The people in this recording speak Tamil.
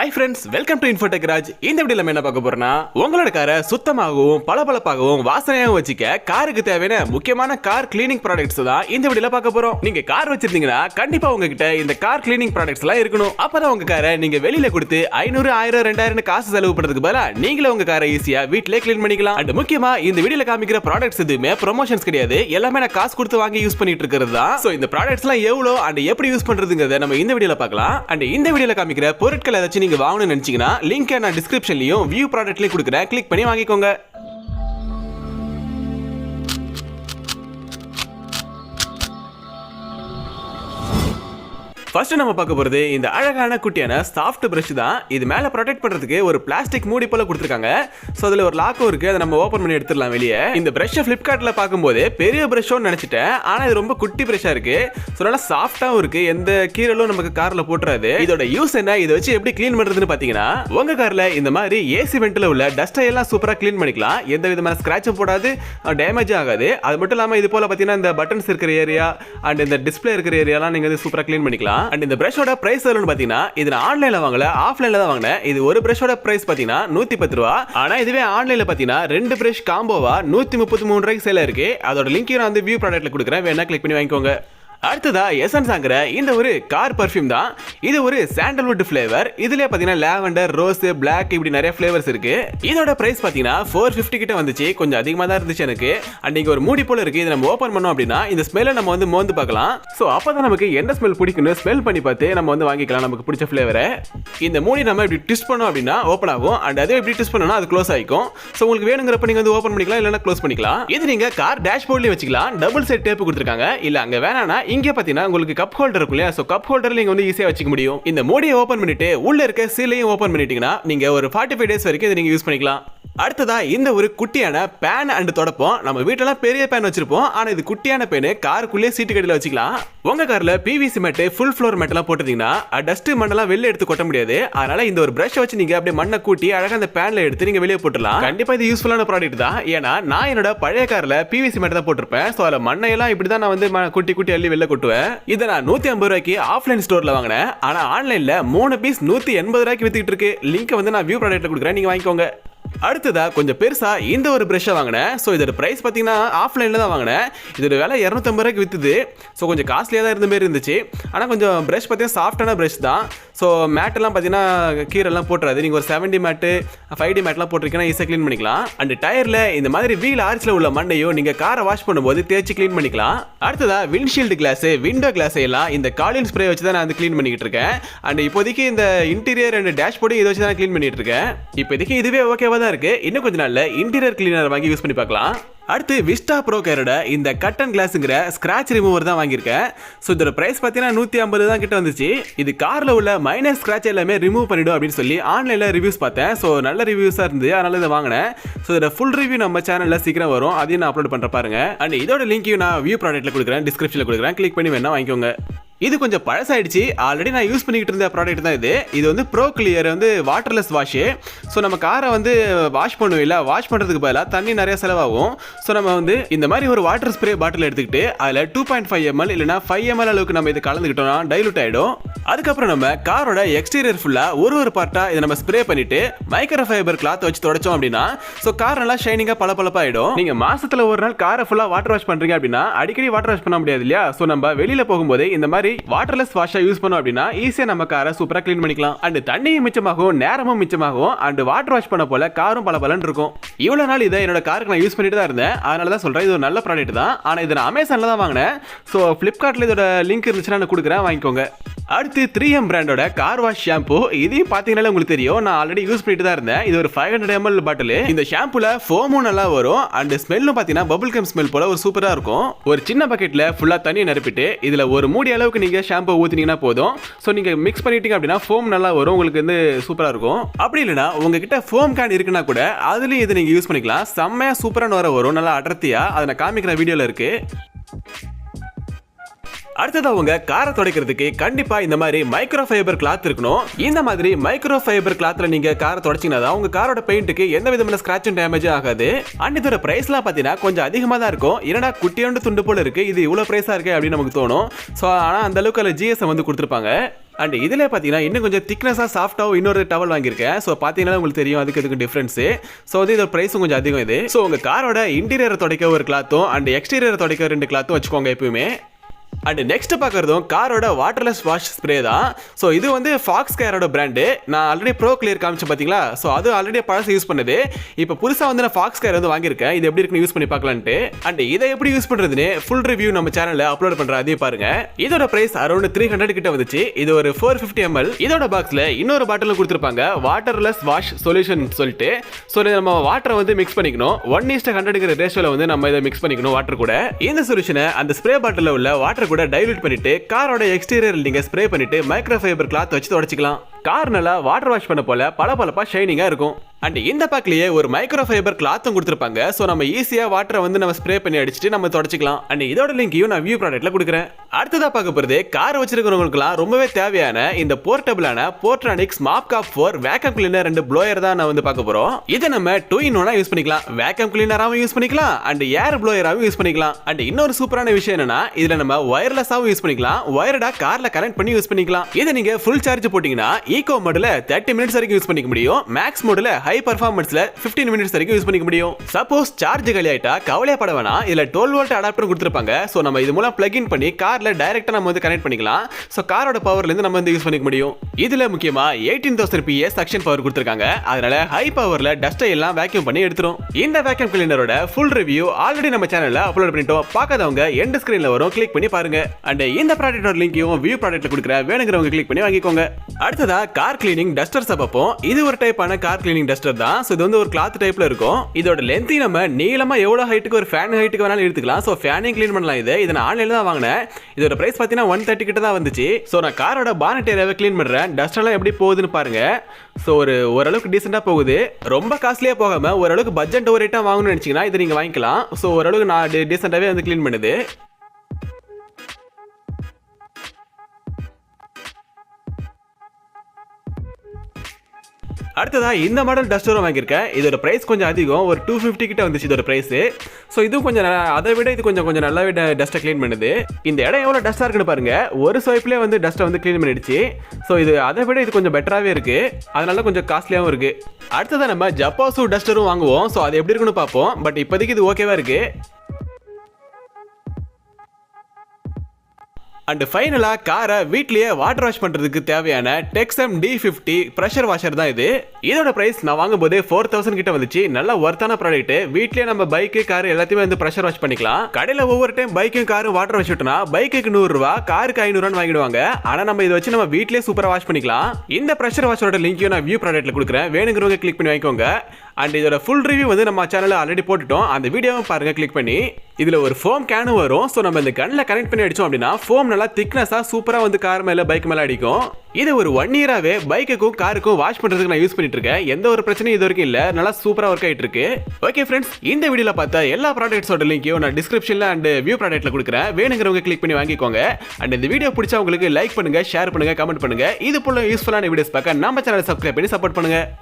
Hi friends welcome to Infotech Raj இந்த வீடியோல என்ன பார்க்க போறோம்னா உங்களோட காரை சுத்தமாகவும் பளபளப்பாகவும் வாசனையாகவும் வச்சுக்க காருக்கு தேவையான முக்கியமான கார் கிளீனிங் ப்ராடக்ட்ஸ் தான் இந்த வீடியோல பார்க்க போறோம். நீங்க கார் வச்சிருந்தீங்கன்னா கண்டிப்பா உங்ககிட்ட இந்த கார் கிளீனிங் ப்ராடக்ட்ஸ் எல்லாம் இருக்கணும். அப்பதான் உங்க காரை நீங்க வெளியில கொடுத்து ஐநூறு ஆயிரம் ரெண்டாயிரம் காசு செலவு பண்றதுக்கு பதிலா நீங்களே உங்க காரை ஈஸியா வீட்டிலே க்ளீன் பண்ணிக்கலாம். அண்ட் முக்கியமா இந்த வீடியோல காமிக்கிற ப்ராடக்ட்ஸ் எதுவுமே ப்ரொமோஷன்ஸ் கிடையாது. எல்லாமே நான் காசு கொடுத்து வாங்கி யூஸ் பண்ணிட்டு இருக்கிறது தான். ஸோ இந்த ப்ராடக்ட்ஸ் எல்லாம் எவ்வளோ அண்ட் எப்படி யூஸ் பண்றதுங்கிறத நம்ம இந்த வீடியோல பார்க்கலாம். அண்ட் இந்த வீடியோல காமிக்கிற பொருட்கள் ஏதாச்சும் நீங்க வாங்கணும்னு நினைச்சீங்கன்னா லிங்க் நான் டிஸ்கிரிப்ஷன்லயும் வியூ ப்ராடக்ட்லயும் கொடுக்குறேன். கிளிக் பண்ணி வாங்கிக்கோங்க. ஃபர்ஸ்ட் நம்ம பார்க்க போறது இந்த அழகான குட்டியான சாஃப்ட் பிரஷ் தான். இது மேல ப்ரொடெக்ட் பண்றதுக்கு ஒரு பிளாஸ்டிக் மூடி போல கொடுத்துருக்காங்க. ஸோ அதுல ஒரு லாக்கும் இருக்கு. அதை நம்ம ஓப்பன் பண்ணி எடுத்துடலாம் வெளியே. இந்த ப்ரஷ்ஷை ஃப்ளிப்கார்ட்டில் பார்க்கும்போது பெரிய ப்ரஷ்ஷோன்னு நினைச்சிட்டேன். ஆனா இது ரொம்ப குட்டி பிரஷ்ஷா இருக்கு. ஸோ நல்லா சாஃப்டாவும் இருக்கு. எந்த கீரலும் நமக்கு கார்ல போட்டுறாது. இதோட யூஸ் என்ன? இதை வச்சு எப்படி க்ளீன் பண்றதுன்னு பாத்தீங்கன்னா உங்க கார்ல இந்த மாதிரி ஏசி வெண்ட்ல உள்ள டஸ்ட்டை எல்லாம் சூப்பரா க்ளீன் பண்ணிக்கலாம். எந்த விதமான ஸ்கிராச்சும் போடாது டேமேஜ் ஆகாது. அது மட்டும் இல்லாம இது போல பாத்தீங்கன்னா இந்த பட்டன்ஸ் இருக்கிற ஏரியா அண்ட் இந்த டிஸ்ப்ளே இருக்கிற ஏரியாலாம் நீங்க வந்து சூப்பரா க்ளீன் பண்ணிக்கலாம். அண்ட் இந்த பிரஷோட பிரைஸ் எவ்வளோன்னு பாத்தீங்கன்னா இது நான் ஆன்லைன்ல வாங்கல ஆஃப்லைன்ல தான் வாங்கினேன். இது ஒரு பிரஷோட பிரைஸ் பாத்தீங்கன்னா நூத்தி பத்து ரூபா. ஆனா இதுவே ஆன்லைன்ல பாத்தீங்கன்னா ரெண்டு பிரஷ் காம்போவா நூத்தி முப்பத்தி மூணு ரூபாய்க்கு சேல இருக்கு. அதோட லிங்க் நான் வந்து வியூ ப்ராடக்ட்ல கொடுக்குறேன். வேணா கிளிக் பண்ணி வாங்கிக்கோங்க. அடுத்ததா எசன்ஸ் ஆங்கிற இந்த ஒரு கார் பர்ஃப்யூம் தான். இது ஒரு சாண்டல்வுட் ஃப்ளேவர் இதுல பாத்தீங்கன்னா லாவெண்டர் ரோஸ் பிளாக் இப்படி நிறைய ஃப்ளேவர்ஸ் இருக்கு. இதோட பிரைஸ் பாத்தீங்கன்னா ஃபோர் ஃபிஃப்டி கிட்ட வந்துச்சு. கொஞ்சம் அதிகமா தான் இருந்துச்சு எனக்கு. அண்ட் இங்க ஒரு மூடி போல இருக்கு. இதை நம்ம ஓப்பன் பண்ணோம் அப்படின்னா இந்த ஸ்மெல்லை நம்ம வந்து மோந்து பார்க்கலாம். ஸோ அப்பதான் நமக்கு எந்த ஸ்மெல் பிடிக்கும்னு ஸ்மெல் பண்ணி பார்த்து நம்ம வந்து வாங்கிக்கலாம். நமக்கு பிடிச்ச ஃப்ளேவரை இந்த மூடி நம்ம இப்படி ட்விஸ்ட் பண்ணோம் அப்படின்னா ஓப்பன் ஆகும். அண்ட் அதே இப்படி ட்விஸ்ட் பண்ணோம்னா அது க்ளோஸ் ஆகிக்கும் ஸோ உங்களுக்கு வேணுங்கிறப்ப நீங்க வந்து ஓப்பன் பண்ணிக்கலாம். இல்லைன்னா க்ளோஸ் பண்ணிக்கலாம். இது நீங்க கார் டேஷ்போர்ட்லயே வச்சுக்கலாம். டபுள் செட் டேப் கொடுத்துருக்காங்க. இல்ல அங்க வேணாம்னா இங்கே பார்த்தீங்கன்னா உங்களுக்கு கப் ஹோல்டர் இருக்கும் இல்லையா? ஸோ கப் ஹோல்டர் நீங்கள் வந்து ஈஸியாக வச்சுக்க முடியும். இந்த மூடியை ஓப்பன் பண்ணிட்டு உள்ள இருக்க சீலையும் ஓப்பன் பண்ணிட்டீங்கன்னா நீங்கள் ஒரு ஃபார்ட்டி ஃபைவ் டேஸ் வரைக்கும் இதை நீங்கள் யூஸ் பண்ணிக்கலாம். அடுத்ததா இந்த ஒரு குட்டியான பேன் அண்ட் தொடப்போம். நம்ம வீட்டிலலாம் பெரிய பேன் வச்சிருப்போம். ஆனா இது குட்டியான பேன் காருக்குள்ளேயே சீட்டு கடையில் வச்சுக்கலாம். உங்க கார்ல பிவிசி மேட்டு ஃபுல் ஃப்ளோர் மேட்டெல்லாம் போட்டுட்டீங்கன்னா டஸ்ட் மண்ணெல்லாம் வெளில எடுத்து கொட்ட முடியாது. அதனால இந்த ஒரு பிரஷ் வச்சு நீங்க அப்படியே மண்ணை கூட்டி அழகாக அந்த பேன்ல எடுத்து நீங்க வெளியே போட்டுலாம் கண்டிப்பா இது யூஸ்ஃபுல்லான ப்ராடக்ட் தான். ஏன்னா நான் என்னோட பழைய கார்ல பிவிசி மேட் தான் போட்டிருப்பேன். ஸோ அதில் மண்ணையெல்லாம் இப்படி தான் நான் வந்து ம- குட்டி குட்டி அள்ளி வெளில கொட்டுவேன். இதை நான் நூத்தி ஐம்பது ரூபாய்க்கு ஆஃப்லைன் ஸ்டோர்ல வாங்கினேன். ஆனா ஆன்லைன்ல மூணு பீஸ் நூத்தி எண்பது ரூபாய்க்கு வித்துக்கிட்டு இருக்கு. லிங்க் வந்து நான் வியூ ப்ராடக்ட்ல கொடுக்குறேன். நீங்க வாங்கிக்கோங்க. அடுத்ததா கொஞ்சம் பெருசா இந்த ஒரு பிரஷ்ஷை வாங்கினேன். ஸோ இதோட ப்ரைஸ் பார்த்தீங்கன்னா ஆஃப்லைனில் தான் வாங்கினேன். இதோட விலை இரநூத்தம்பது ரூபாய்க்கு வித்துது. ஸோ கொஞ்சம் காஸ்ட்லியாக தான் இருந்த மாதிரி இருந்துச்சு. ஆனால் கொஞ்சம் ப்ரஷ் பார்த்தீங்கன்னா சாஃப்டான ப்ரஷ் தான். ஸோ மேட்டெல்லாம் பார்த்தீங்கன்னா கீரெல்லாம் போட்டுறாது. நீங்கள் ஒரு செவன்டி மேட்டு ஃபைவ் டி மேட்லாம் போட்டிருக்கீங்கன்னா ஈஸியாக க்ளீன் பண்ணிக்கலாம். அண்ட் டயரில் இந்த மாதிரி வீல் ஆர்ச்சில் உள்ள மண்டையும் நீங்கள் காரை வாஷ் பண்ணும்போது தேய்ச்சி க்ளீன் பண்ணிக்கலாம். அடுத்ததா விண்ட்ஷீல்டு கிளாஸு விண்டோ கிளாஸ் எல்லாம் இந்த காலின் ஸ்ப்ரே வச்சு தான் நான் வந்து க்ளீன் பண்ணிக்கிட்டு இருக்கேன். அண்ட் இப்போதைக்கு இந்த இன்டீரியர் அண்ட் டேஷ்போர்டும் இதை வச்சு தான் க்ளீன் பண்ணிகிட்டு இருக்கேன். இப்போதைக்கு இதுவே ஓகேவா தான் இருக்கு. இன்னும் கொஞ்ச நாள்ல இன்டீரியர் கிளீனர் வாங்கி யூஸ் பண்ணி பார்க்கலாம். அடுத்து விஸ்டா ப்ரோ கேரோட இந்த கட்டன் கிளாஸுங்கிற ஸ்க்ராச் ரிமூவர் தான் வாங்கியிருக்கேன். ஸோ இதோட பிரைஸ் பார்த்தீங்கன்னா நூற்றி ஐம்பது தான் கிட்ட வந்துச்சு. இது காரில் உள்ள மைனர் ஸ்க்ராச் எல்லாமே ரிமூவ் பண்ணிடும் அப்படின்னு சொல்லி ஆன்லைனில் ரிவ்யூஸ் பார்த்தேன். ஸோ நல்ல ரிவ்யூஸாக இருந்து அதனால இதை வாங்கினேன். ஸோ இதோட ஃபுல் ரிவ்யூ நம்ம சேனலில் சீக்கிரம் வரும். அதையும் நான் அப்லோட் பண்ணுற பாருங்க. அண்ட் இதோட லிங்க்கையும் நான் வியூ ப்ராடக்ட்டில் கொடுக்குறேன். டிஸ்கிரிப்ஷனில் கொடுக்குறேன். கிளிக் பண்ணி வேணால் வாங்கிக்கோங்க. இது கொஞ்சம் பழசாயிடுச்சு. ஆல்ரெடி நான் யூஸ் பண்ணிக்கிட்டு இருந்த ப்ராடக்ட் தான் இது. இது வந்து ப்ரோ கிளியர் வந்து வாட்டர்லெஸ் வாஷு ஸோ நம்ம காரை வந்து வாஷ் பண்ணுவோம் இல்லை வாஷ் பண்ணுறதுக்கு பதிலாக தண்ணி நிறைய செலவாகும். ஸோ நம்ம வந்து இந்த மாதிரி ஒரு வாட்டர் ஸ்ப்ரே பாட்டில் எடுத்துக்கிட்டு அதில் டூ பாயிண்ட் ஃபைவ் எம்எல் இல்லைனா ஃபைவ் எம்எல் அளவுக்கு நம்ம இது கலந்துக்கிட்டோம்னா டைலூட் ஆகிடும் அதுக்கப்புறம் நம்ம காரோட எக்ஸ்டீரியர் ஃபுல்லாக ஒரு ஒரு பார்ட்டாக இதை நம்ம ஸ்ப்ரே பண்ணிட்டு மைக்ரோ ஃபைபர் கிளாத் வச்சு தொடச்சோம் அப்படின்னா ஸோ கார் நல்லா ஷைனிங்காக பல நீங்கள் மாதத்தில் ஒரு நாள் காரை ஃபுல்லாக வாட்டர் வாஷ் பண்ணுறீங்க அப்படின்னா அடிக்கடி வாட்டர் வாஷ் பண்ண முடியாது இல்லையா? ஸோ நம்ம வெளியில் போகும்போது இந்த மாதிரி வாட்டர்லெஸ் வாஷா யூஸ் பண்ணோம் அப்படின்னா ஈஸியாக நம்ம காரை சூப்பராக க்ளீன் பண்ணிக்கலாம். அண்ட் தண்ணியும் மிச்சமாகும் நேரமும் மிச்சமாகும் அண்ட் வாட்டர் வாஷ் பண்ண போல காரும் பல இருக்கும். இவ்வளோ நாள் இதை என்னோட காருக்கு நான் யூஸ் பண்ணிட்டு தான் இருந்தேன். அதனால தான் சொல்றேன் இது ஒரு நல்ல ப்ராடக்ட் தான். ஆனால் இதை நான் அமேசானில் தான் வாங்கினேன். ஸோ ஃப்ளிப்கார்ட்டில் இதோட லிங்க் இருந்துச்சுன்னா நான் கொடுக்குறேன் வாங்கிக்கோங்க. அடுத்து த்ரீ எம் பிராண்டோட கார் வாஷ் ஷாம்பு இதையும் பார்த்தீங்கன்னா உங்களுக்கு தெரியும். நான் ஆல்ரெடி யூஸ் பண்ணிட்டு தான் இருந்தேன். இது ஒரு ஃபைவ் ஹண்ட்ரட் எம்எல் பாட்டில் இந்த ஷாம்புல ஃபோமும் நல்லா வரும். அண்ட் ஸ்மெல்லும் பார்த்தீங்கன்னா பபுள் கம் ஸ்மெல் போல ஒரு சூப்பராக இருக்கும். ஒரு சின்ன பக்கெட்டில் ஃபுல்லாக தண்ணி நிரப்பிட்டு இதில் ஒரு மூடி அளவுக்கு நீங்கள் ஷாம்பு ஊற்றினீங்கன்னா போதும். ஸோ நீங்கள் மிக்ஸ் பண்ணிட்டீங்க அப்படின்னா ஃபோம் நல்லா வரும். உங்களுக்கு வந்து சூப்பராக இருக்கும். அப்படி இல்லைனா உங்ககிட்ட ஃபோம் கேன் இருக்குன்னா கூட அதுலேயும் இதை நீங்கள் யூஸ் பண்ணிக்கலாம். செம்மையாக சூப்பரான வர வரும். நல்லா அடர்த்தியாக அதை நான் காமிக்கிற வீடியோவில் இருக்குது அடுத்ததா உங்க காரை துடைக்கிறதுக்கு கண்டிப்பா இந்த மாதிரி மைக்ரோ ஃபைபர் கிளாத் இருக்கணும். இந்த மாதிரி மைக்ரோ ஃபைபர் கிளாத்ல நீங்க காரை தொடச்சிங்கன்னா தான் உங்க காரோட பெயிண்ட்டுக்கு எந்த விதமான ஸ்கிராச்சும் டேமேஜும் ஆகாது. அண்ட் இதோட பிரைஸ்லாம் பார்த்தீங்கன்னா கொஞ்சம் அதிகமாக தான் இருக்கும். என்னடா குட்டியோண்டு துண்டு போல இருக்கு. இது இவ்வளோ பிரைஸா இருக்கு அப்படின்னு நமக்கு தோணும். ஸோ ஆனால் அந்த அளவுக்கு அதில் ஜிஎஸ்எம் வந்து கொடுத்துருப்பாங்க. அண்ட் இதில் பார்த்தீங்கன்னா இன்னும் கொஞ்சம் திக்னஸாக சாஃப்ட்டாகவும் இன்னொரு டவல் வாங்கியிருக்கேன். ஸோ பார்த்தீங்கன்னா உங்களுக்கு தெரியும் அதுக்கு இதுக்கு டிஃப்ரென்ஸு ஸோ வந்து இதோட ப்ரைஸும் கொஞ்சம் அதிகம் இது. ஸோ உங்கள் காரோட இன்டீரியர் துடைக்க ஒரு கிளாத்தும் அண்ட் எக்ஸ்டீரியர் துடைக்க ரெண்டு கிளாத்தும் வச்சுக்கோங்க எப்பயுமே. அண்ட் நெக்ஸ்ட் பார்க்குறதும் காரோட வாட்டர்லெஸ் வாஷ் ஸ்ப்ரே தான். ஸோ இது வந்து ஃபாக்ஸ் கேரோட பிராண்டு நான் ஆல்ரெடி ப்ரோ கிளியர் காமிச்சேன் பார்த்தீங்களா ஸோ அது ஆல்ரெடி பழசு யூஸ் பண்ணுது. இப்போ புதுசாக வந்து நான் ஃபாக்ஸ் கேர் வந்து வாங்கியிருக்கேன். இது எப்படி இருக்குன்னு யூஸ் பண்ணி பார்க்கலான்ட்டு. அண்ட் இதை எப்படி யூஸ் பண்ணுறதுன்னு ஃபுல் ரிவ்யூ நம்ம சேனலில் அப்லோட் பண்ணுற அதையும் பாருங்க. இதோட பிரைஸ் அரௌண்ட் த்ரீ ஹண்ட்ரட் கிட்ட வந்துச்சு. இது ஒரு ஃபோர் ஃபிஃப்டி எம்எல் இதோட பாக்ஸில் இன்னொரு பாட்டிலும் கொடுத்துருப்பாங்க. வாட்டர்லெஸ் வாஷ் சொல்யூஷன் சொல்லிட்டு. ஸோ நம்ம வாட்டரை வந்து மிக்ஸ் பண்ணிக்கணும். ஒன் இஸ்ட் ஹண்ட்ரட்ங்கிற ரேஷியோவில் வந்து நம்ம இதை மிக்ஸ் பண்ணிக்கணும் வாட்டர் கூட. இந்த சொல்யூஷனை அந்த ஸ்ப்ரே பாட்டிலில் உள்ள வாட்டர் கூட டைலூட் பண்ணிட்டு காரோட எக்ஸ்டீரியர் நீங்க ஸ்ப்ரே பண்ணிட்டு மைக்ரோ ஃபைபர் கிளாத் வச்சு தொடச்சிக்கலாம். கார் நல்லா வாட்டர் வாஷ் பண்ண போல பல பளபளப்பா ஷைனிங்கா இருக்கும். அண்ட் இந்த பேக்லயே ஒரு மைக்ரோ ஃபைபர் கிளாத்தும் கொடுத்துருப்பாங்க. ஸோ நம்ம ஈஸியாக வாட்டரை வந்து நம்ம ஸ்ப்ரே பண்ணி அடிச்சுட்டு நம்ம தொடச்சிக்கலாம். அண்ட் இதோட லிங்கையும் நான் வியூ ப்ராடக்ட்ல கொடுக்குறேன். அடுத்ததாக பார்க்க போகிறது கார் வச்சிருக்கிறவங்களுக்குலாம் ரொம்பவே தேவையான இந்த போர்ட்டபிளான Portronics mop cop four vacuum cleaner ரெண்டு ப்ளோயர் தான் நான் வந்து பார்க்க போகிறோம் இதை நம்ம டூ இன் ஒன்னா யூஸ் பண்ணிக்கலாம். வேக்கம் கிளீனராகவும் யூஸ் பண்ணிக்கலாம். அண்ட் ஏர் ப்ளோயராகவும் யூஸ் பண்ணிக்கலாம். அண்ட் இன்னொரு சூப்பரான விஷயம் என்னன்னா இதில் நம்ம ஒயர்லெஸ்ஸாகவும் யூஸ் பண்ணிக்கலாம். ஒயர்டா காரில் கனெக்ட் பண்ணி யூஸ் பண்ணிக்கலாம். இதை நீங்கள் ஃபுல் சார்ஜ் போட்டிங்கன்னா ஈகோ மோடில் தேர்ட்டி மினிட்ஸ் வரைக்கும் யூஸ் பண்ணிக்க முடியும். மேக்ஸ் மோடில் ஹை பர்ஃபார்மன்ஸ்ல 15 மினிட்ஸ் வரைக்கும் யூஸ் பண்ணிக்க முடியும். சப்போஸ் சார்ஜ் காலியாயிட்டா கவலையப்பட வேணாம். இதுல 12 வோல்ட் அடாப்டர் கொடுத்துருப்பாங்க. ஸோ நம்ம இது மூலம் பிளக் இன் பண்ணி கார்ல டைரக்டா நம்ம வந்து கனெக்ட் பண்ணிக்கலாம். ஸோ காரோட பவர்லேருந்து நம்ம வந்து யூஸ் பண்ணிக்க முடியும். இதுல முக்கியமா eighteen thousand PS suction power கொடுத்துருக்காங்க. அதனால ஹை பவர்ல டஸ்ட்டை எல்லாம் வேக்யூம் பண்ணி எடுத்துரும். இந்த வேக்யூம் கிளீனரோட ஃபுல் ரிவ்யூ ஆல்ரெடி நம்ம சேனல்ல அப்லோட் பண்ணிட்டோம். பார்க்காதவங்க எண்ட் ஸ்கிரீன்ல வரும். கிளிக் பண்ணி பாருங்க. அண்ட் இந்த ப்ராடக்டோட லிங்கையும் வியூ ப்ராடக்ட்ல கொடுக்குற வேணுங்கிறவங்க கிளிக் பண்ணி வாங்கிக்கோங்க. அடுத்ததா கார் கிளீனிங் டஸ்டர்ஸ் பார்ப்போம் இது ஒரு டைப்பான கார் கிளீனிங் டஸ்டர் தான். ஸோ இது வந்து ஒரு கிளாத் டைப்ல இருக்கும். இதோட லென்த்தி நம்ம நீளமா எவ்வளோ ஹைட்டுக்கு ஒரு ஃபேன் ஹைட்டுக்கு வேணாலும் எடுத்துக்கலாம் ஸோ ஃபேனையும் க்ளீன் பண்ணலாம் இது. இதை நான் ஆன்லைனில் தான் வாங்கினேன். இதோட ப்ரைஸ் பார்த்தீங்கன்னா ஒன் தேர்ட்டி கிட்ட தான் வந்துச்சு. ஸோ நான் காரோட பானட் ஏரியாவை க்ளீன் பண்ணுறேன் டஸ்ட் எல்லாம் எப்படி போகுதுன்னு பாருங்க. ஸோ ஒரு ஓரளவுக்கு டீசெண்டாக போகுது. ரொம்ப காஸ்ட்லியாக போகாமல் ஓரளவுக்கு பட்ஜெட் ஒரு ரேட்டாக வாங்கணும்னு நினச்சிங்கன்னா இதை நீங்கள் வாங்கிக்கலாம். ஸோ ஓரளவுக்கு நான் டீசெண்டாகவே வந்து க்ளீன் பண்ணுது. அடுத்ததா இந்த மாடல் டஸ்டரும் வாங்கியிருக்கேன். இதோட ப்ரைஸ் கொஞ்சம் அதிகம். ஒரு டூ ஃபிஃப்டி கிட்ட வந்துச்சு இதோட ப்ரைஸ் ஸோ இதுவும் கொஞ்சம் அதை விட இது கொஞ்சம் கொஞ்சம் நல்லாவே டஸ்ட்டை க்ளீன் பண்ணுது. இந்த இடம் எவ்வளோ டஸ்ட்டாக இருக்குன்னு பாருங்க. ஒரு ஸ்வைப்லேயே வந்து டஸ்ட்டை வந்து க்ளீன் பண்ணிடுச்சு. ஸோ இது அதை விட இது கொஞ்சம் பெட்டராகவே இருக்கு. அதனால கொஞ்சம் காஸ்ட்லியாகவும் இருக்கு. அடுத்ததான் நம்ம ஜப்பாசு டஸ்டரும் வாங்குவோம். ஸோ அது எப்படி இருக்குன்னு பார்ப்போம். பட் இப்போதைக்கு இது ஓகேவா இருக்கு. அண்ட் ஃபைனலாக காரை வீட்லேயே வாட்டர் வாஷ் பண்ணுறதுக்கு தேவையான டெக்ஸம் டி ஃபிஃப்டி ப்ரெஷர் வாஷர் தான் இது. இதோட ப்ரைஸ் நான் வாங்கும்போது ஃபோர் தௌசண்ட் கிட்ட வந்துச்சு. நல்ல ஒர்த்தான ப்ராடக்ட் வீட்லேயே நம்ம பைக்கு கார் எல்லாத்தையுமே வந்து ப்ரெஷர் வாஷ் பண்ணிக்கலாம். கடையில் ஒவ்வொரு டைம் பைக்கும் காரும் வாட்டர் வாஷ் விட்டோம்னா பைக்குக்கு நூறுரூவா காருக்கு ஐநூறுவான்னு வாங்கிடுவாங்க. ஆனால் நம்ம இதை வச்சு நம்ம வீட்லேயே சூப்பராக வாஷ் பண்ணிக்கலாம். இந்த ப்ரெஷர் வாஷரோட லிங்க்கையும் நான் வியூ ப்ராடக்ட்டில் கொடுக்குறேன். வேணுங்கிறவங்க கிளிக் பண்ணி வாங்கிக்கோங்க. அண்ட் இதோட ஃபுல் ரிவ்யூ வந்து நம்ம சேனலில் ஆல்ரெடி போட்டுட்டோம். அந்த வீடியோவும் பாருங்கள் கிளிக் பண்ணி. இதில் ஒரு ஃபோம் கேனும் வரும். ஸோ நம்ம இந்த கண்ணில் கனெக்ட் பண்ணி அடித்தோம் அப்படின்னா ஃபோம் நல்லா திக்னஸாக சூப்பராக வந்து கார் மேலே பைக் மேலே அடிக்கும். இது ஒரு ஒன் இயராகவே பைக்குக்கும் காருக்கும் வாஷ் பண்ணுறதுக்கு நான் யூஸ் பண்ணிட்டு இருக்கேன். எந்த ஒரு பிரச்சனையும் இது வரைக்கும் இல்லை. நல்லா சூப்பராக ஒர்க் ஆகிட்டு இருக்கு. ஓகே ஃப்ரெண்ட்ஸ் இந்த வீடியோவில் பார்த்தா எல்லா ப்ராடக்ட்ஸோட லிங்க்கையும் நான் டிஸ்கிரிப்ஷனில் அண்ட் வியூ ப்ராடக்ட்டில் கொடுக்குறேன். வேணுங்கிறவங்க கிளிக் பண்ணி வாங்கிக்கோங்க. அண்ட் இந்த வீடியோ பிடிச்சா உங்களுக்கு லைக் பண்ணுங்கள் ஷேர் பண்ணுங்கள் கமெண்ட் பண்ணுங்க. இது போல யூஸ்ஃபுல்லான வீடியோஸ் பார்க்க நம்ம சேனலை சப்ஸ்கிரைப் பண்ணி சப்போர்ட் பண்ணுங்கள்